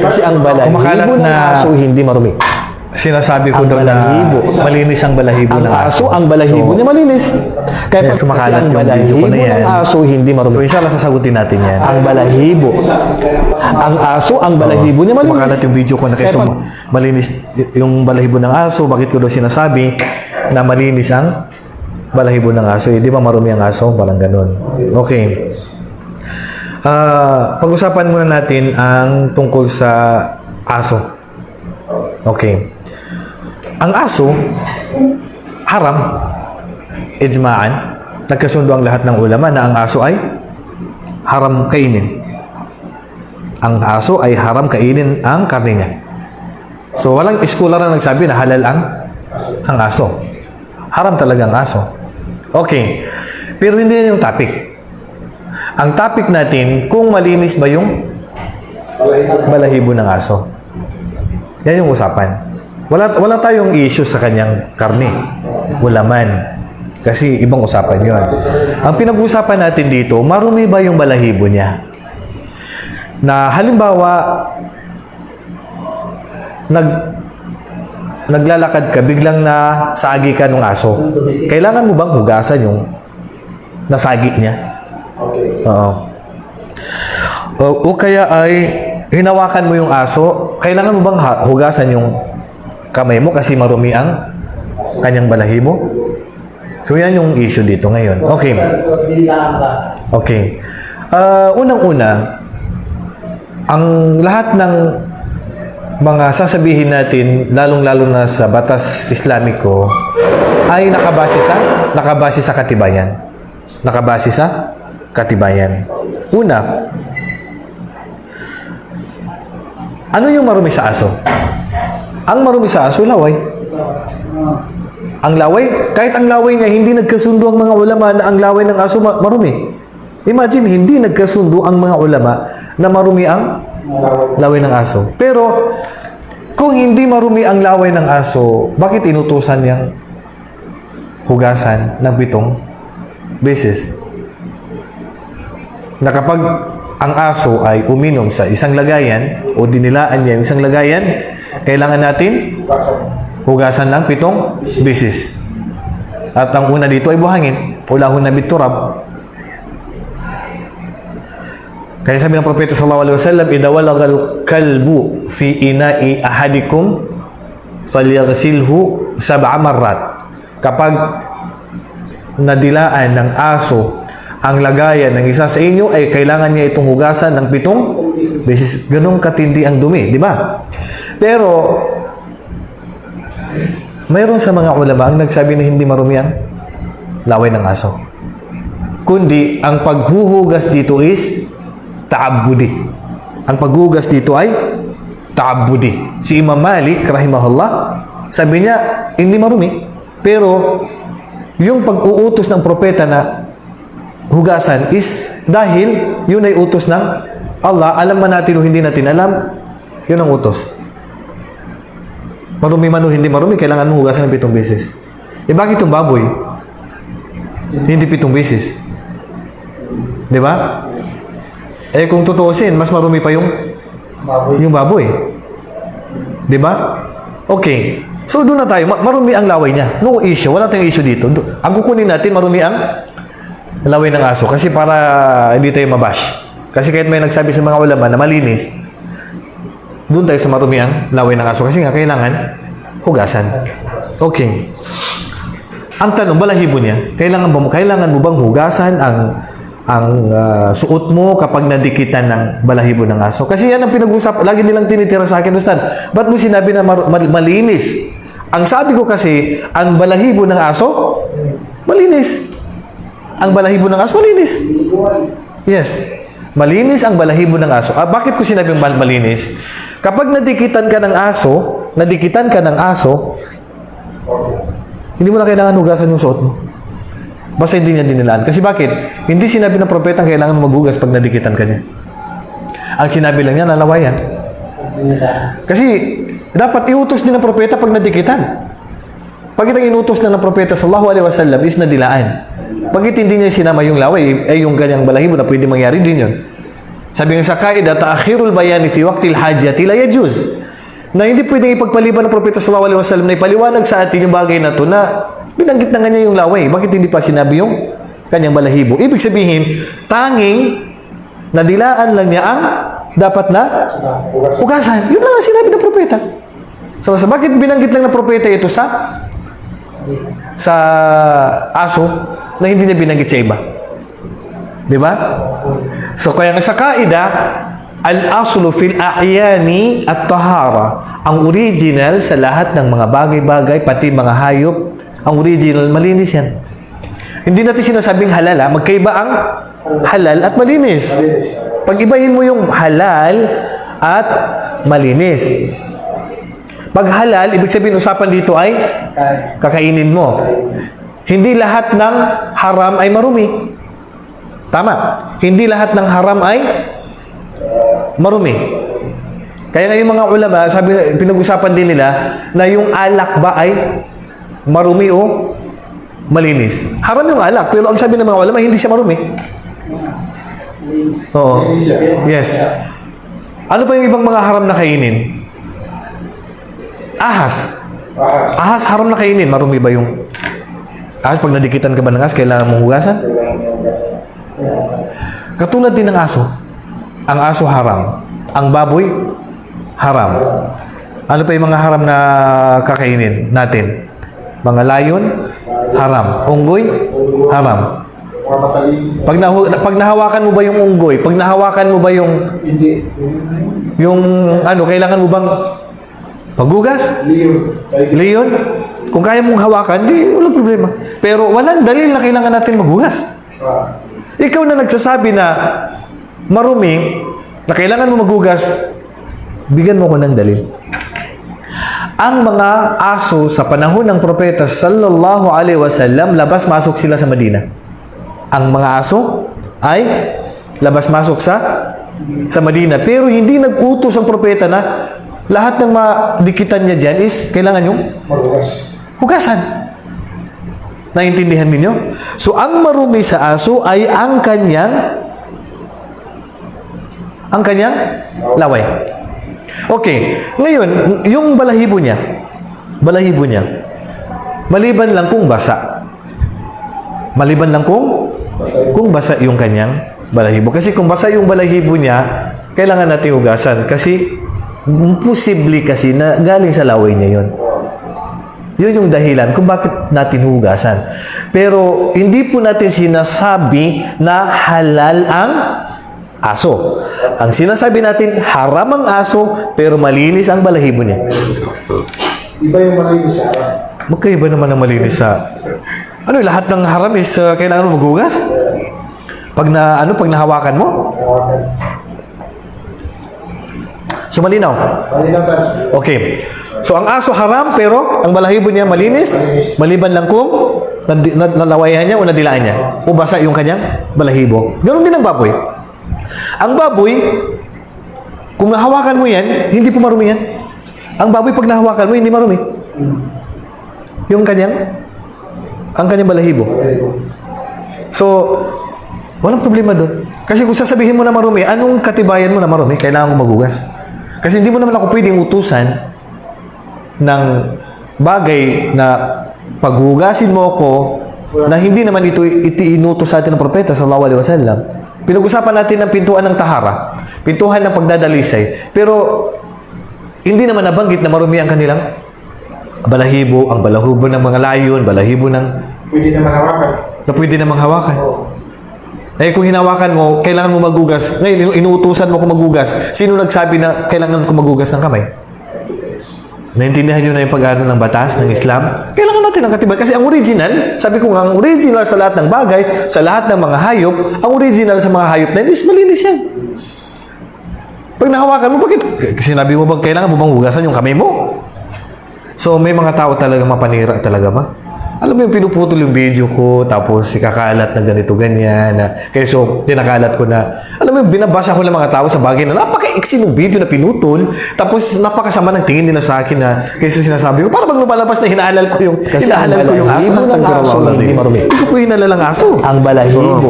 Kasi ang balahibo ng aso hindi marumi. Sinasabi ko Ang doon na malinis ang balahibo Ang ng aso. aso, ang balahibo So, niya malinis. Kaya kumakalat ang yung video ko na yan. ng aso hindi marumi. So, isa lang sasagutin natin yan. ang balahibo. Ang aso, ang balahibo niya malinis. Kumakalat yung video ko na Kaya pag- malinis yung balahibo ng aso. Bakit ko daw sinasabi na malinis ang balahibo ng aso? Eh, di ba marumi ang aso? Parang ganun. Okay. Ah, pag-usapan muna natin ang tungkol sa aso. Okay. Ang aso, haram. Ijma'an. Nagkasundo ang lahat ng ulama na ang aso ay haram kainin. Ang aso ay haram kainin ang karne niya. So, walang scholar na nagsabi na halal ang, ang aso. Haram talaga ang aso. Okay. Pero hindi yan yung topic. Ang topic natin, kung malinis ba yung balahibo ng aso. Yan yung usapan. Wala, wala tayong issue sa kanyang karne. Wala man. Kasi ibang usapan yon. Ang pinag-uusapan natin dito, marumi ba yung balahibo niya? Na halimbawa, nag naglalakad ka, biglang na sagi ka ng aso. Kailangan mo bang hugasan yung nasagi niya? Oo. O, o kaya ay hinawakan mo yung aso, kailangan mo bang hugasan yung kamay mo kasi marumi ang kanyang balahibo? So yan yung issue dito ngayon. Okay. Okay. Ah, unang-una, ang lahat ng mga sasabihin natin, lalong-lalo na sa batas Islamiko, ay nakabase sa nakabase sa katibayan. Nakabase sa katibayan. Una, ano yung marumi sa aso? Ang marumi sa aso, laway. Ang laway, kahit ang laway niya, hindi nagkasundo ang mga ulama na ang laway ng aso ma- marumi. Imagine, hindi nagkasundo ang mga ulama na marumi ang laway ng aso. Pero, kung hindi marumi ang laway ng aso, bakit inutusan niyang hugasan ng pitong beses? Na kapag ang aso ay uminom sa isang lagayan o dinilaan niya yung isang lagayan, kailangan natin hugasan ng pitong beses. At ang una dito ay buhangin. Ulahon na biturab. Kaya sabi ng Propeta sallallahu alaihi wasallam, "Idza walagal kalbu fi ina'i ahadikum falyaghsilhu sab'a marrat." Kapag nadilaan ng aso ang lagayan ng isa sa inyo ay kailangan niya itong hugasan ng pitong beses. Ganong katindi ang dumi, di ba? Pero mayroon sa mga ulama ang nagsabi na hindi marumi ang laway ng aso. Kundi ang paghuhugas dito is ta'abbudi. Ang paghuhugas dito ay ta'abbudi. Si Imam Malik, rahimahullah, sabi niya, hindi marumi. Pero, yung pag-uutos ng propeta na hugasan is dahil yun ay utos ng Allah, alam man natin o hindi natin alam, yun ang utos. Marumi man o hindi marumi, kailangan mo hugasan ng pitong beses. Eh bakit yung baboy? Hindi pitong beses. Di ba? Eh kung tutuusin, mas marumi pa yung yung baboy. Di ba? Okay. So doon na tayo. Ma- Marumi ang laway niya. No issue. Wala tayong issue dito. Ang kukunin natin, marumi ang laway ng aso. Kasi para hindi tayo mabash. Kasi kahit may nagsabi sa mga ulama na malinis, doon tayo sa marumi ang laway ng aso. Kasi nga, kailangan hugasan. Okay. Ang tanong, balahibo niya, kailangan, ba, kailangan mo bang hugasan ang ang ah, suot mo kapag nadikitan ng balahibo ng aso? Kasi yan ang pinag-usap, lagi nilang tinitira sa akin, Ustad. Ba't mo sinabi na mar- mal- malinis? Ang sabi ko kasi, ang balahibo ng aso, malinis. Ang balahibo ng aso, malinis. Yes. Malinis ang balahibo ng aso. Ah, bakit ko sinabing mal- malinis? Kapag nadikitan ka ng aso, nadikitan ka ng aso, hindi mo na kailangan hugasan yung suot mo. Basta hindi niya dinilaan. Kasi bakit? Hindi sinabi ng propeta ang kailangan maghugas pag nadikitan ka niya. Ang sinabi lang niya, nalawayan. Kasi dapat iutos din ng propeta pag nadikitan. Pag itang inutos na ng propeta sallallahu alaihi wasallam is nadilaan. Pag hindi niya sinama yung laway, ay yung ganyang balahibo na pwede mangyari din yun. Sabi nga sa kaida, ta'khirul bayani fi waqtil hajati la yajuz. Na hindi pwedeng ipagpaliban ng propeta sallallahu alaihi wasallam na ipaliwanag sa atin yung bagay na to na binanggit na nga niya yung laway. Bakit hindi pa sinabi yung kanyang balahibo? Ibig sabihin, tanging nadilaan lang niya ang dapat na hugasan. Yun lang ang sinabi ng propeta. So, sa bakit binanggit lang ng propeta ito sa sa aso na hindi niya binanggit sa iba? Di ba? So, kaya nga sa kaida, al-aslu fil a'yani at tahara. Ang original sa lahat ng mga bagay-bagay, pati mga hayop, ang original, malinis yan. Hindi natin sinasabing halal, ha? Magkaiba ang halal at malinis. Pag-ibahin mo yung halal at malinis. Pag halal, ibig sabihin usapan dito ay kakainin mo. Hindi lahat ng haram ay marumi. Tama. Hindi lahat ng haram ay marumi. Kaya nga yung mga ulama, sabi, pinag-usapan din nila na yung alak ba ay marumi o malinis. Haram yung alak, pero ang sabi ng mga ulama, hindi siya marumi. Oo. Yes. Ano pa yung ibang mga haram na kainin? Ahas. Ahas haram na kainin. Marumi ba yung ahas? Pag nadikitan ka ba ng ahas, kailangan mong hugasan? Katulad din ng aso. Ang aso haram. Ang baboy, haram. Ano pa yung mga haram na kakainin natin? Mga layon, haram. Unggoy, haram. Pag, nahu- pag nahawakan mo ba yung unggoy? Pag nahawakan mo ba yung, Hindi. Yung ano, kailangan mo bang paghugas? Leon. Leon? Kung kaya mong hawakan, di walang problema. Pero walang dalil na kailangan natin maghugas. Ah. Ikaw na nagsasabi na marumi, na kailangan mo maghugas, bigyan mo ko ng dalil. Ang mga aso sa panahon ng propeta sallallahu alaihi wasallam, labas-masok sila sa Madina. Ang mga aso ay labas-masok sa sa Madina. Pero hindi nag-utos ang propeta na lahat ng madikitan niya dyan is kailangan yung Magugas. Hugasan. Naintindihan ninyo? So, ang marumi sa aso ay ang kanyang ang kanyang laway. Okay. Ngayon, yung balahibo niya, balahibo niya, maliban lang kung basa. Maliban lang kung kung basa yung kanyang balahibo. Kasi kung basa yung balahibo niya, kailangan natin hugasan. Kasi, posible kasi na galing sa laway niya yun. Yun yung dahilan kung bakit natin hugasan. Pero hindi po natin sinasabi na halal ang aso. Ang sinasabi natin, haram ang aso, pero malinis ang balahibo niya. Iba yung malinis sa harap. Magkaiba naman ang malinis sa... Ano, lahat ng haram is uh, kailangan mo maghugas? Pag na, ano, pag nahawakan mo? So, malinaw. Malinaw. Okay. So, ang aso haram, pero ang balahibo niya malinis, maliban lang kung nalawayan niya o nadilaan niya. O basa yung kanyang balahibo. Ganon din ang baboy. Ang baboy, kung nahawakan mo yan, hindi po marumi yan. Ang baboy, pag nahawakan mo, hindi marumi. Yung kanyang, ang kanyang balahibo. So, walang problema doon. Kasi kung sasabihin mo na marumi, anong katibayan mo na marumi? Kailangan ko magugas. Kasi hindi mo naman ako pwedeng utusan ng bagay na paghugasin mo ako na hindi naman ito iti inutos sa atin ng propeta sallallahu alaihi wasallam. Pinag-usapan natin ng pintuan ng tahara, pintuhan ng pagdadalisay. Pero hindi naman nabanggit na marumi ang kanilang balahibo, ang balahibo ng mga layon, balahibo ng Pwede naman hawakan. na pwede namang hawakan. Eh kung hinawakan mo, kailangan mo magugas. Ngayon, inu- inuutusan mo kung magugas. Sino nagsabi na kailangan ko magugas ng kamay? Naintindihan nyo na yung pag-ano ng batas ng Islam? Kailangan natin ng katibayan. Kasi ang original, sabi ko nga, ang original sa lahat ng bagay, sa lahat ng mga hayop, ang original sa mga hayop na yun is malinis yan. Pag nahawakan mo, bakit? Sinabi mo ba, kailangan mo bang hugasan yung kamay mo? So, may mga tao talaga mapanira talaga ba? Alam mo yung pinuputol yung video ko, tapos ikakalat na ganito, ganyan. Na, kaya so, tinakalat ko na, alam mo yung binabasa ko ng mga tao sa bagay na napaka-iksi ng video na pinutol, tapos napakasama ng tingin nila sa akin na, kaya so sinasabi ko, para bang lumalabas na hinaalal ko yung, Kasi hinaalal ko yung aso, balahibo tapos ng aso nagkawawa hindi ko po hinalal ang aso. Ang balahibo